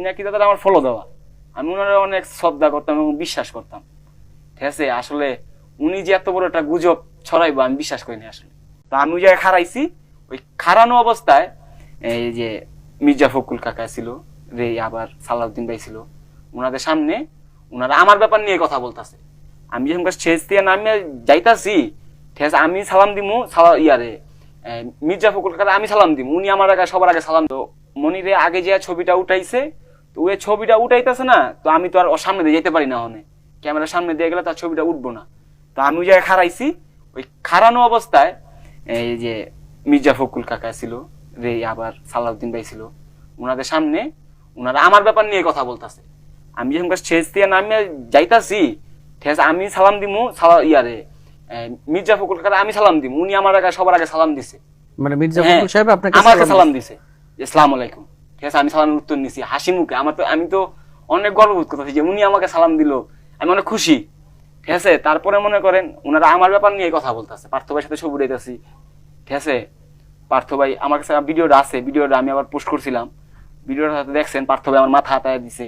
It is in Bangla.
পিনাকি দাদার আমার ফলো দেওয়া। আমি ওনারা অনেক শ্রদ্ধা করতাম এবং বিশ্বাস করতাম। ঠিক আছে? আসলে উনি যে এত বড় একটা গুজব ছড়াইবো, আমি বিশ্বাস করিনি আসলে। তো আমি ওই জায়গায় খারাইছি ওই খারানো অবস্থায় এই যে মির্জা ফকুল কাকা ছিল, রে আবার সালাউদ্দিন ভাই ছিল ওনাদের সামনে ওনারা আমার ব্যাপার নিয়ে কথা বলতাছে। আমি যখন স্টেজ দিয়ে নামে যাইতাছি, ঠিক আছে, আমি সালাম দিমু, সালা ইয়ারে মির্জা ফকুল কাকা, আমি সালাম দিমু। উনি আমার আগে সবার আগে সালাম তো মনিরে আগে যে ছবিটা উঠাইছে ওই ছবিটা উঠাইতেছে না তো আমি তো আর ওর সামনে দিয়ে যেতে পারি না ওখানে। ক্যামেরার সামনে দিয়ে গেলে তার ছবিটা উঠবো না। তো আমি ওই জায়গায় খারাইছি ওই খারানো অবস্থায় এই যে মির্জা ফকুল কাকা ছিল রে আবার সালাউদ্দিন ভাই ছিল ওনাদের সামনে ওনারা আমার ব্যাপার নিয়ে কথা বলতাছে। আমি যখন স্টেজ দিয়ে নামে যাইতাছি আছে আমি সালাম দিমু সালা ইয়ারে মির্জা ফকুল কাকা আমি সালাম দিমু উনি আমার আগে সবার আগে সালাম দিছে। মানে মির্জা হ্যাঁ, ফখরুল সাহেব আপনাকে আমাকে সালাম সালাম দিছে। আসসালামু আলাইকুম। ঠিক আছে, আমি সালামের উত্তর নিছি। হাসি মুখে। আমার তো আমি তো অনেক গর্ববোধ করতেছি যে উনি আমাকে সালাম দিল। আমি অনেক খুশি। ঠিক আছে? তারপরে মনে করেন ওনারা আমার ব্যাপার নিয়ে কথা বলতেছে। পার্থ ভাইয়ের সাথে ছবি উঠাইতেছি ঠিক আছে? পার্থ ভাই আমার কাছে ভিডিওটা আছে। ভিডিওটা আমি আবার পোস্ট করছিলাম। ভিডিওটা দেখছেন, পার্থ ভাই আমার মাথা হাতায় দিছে।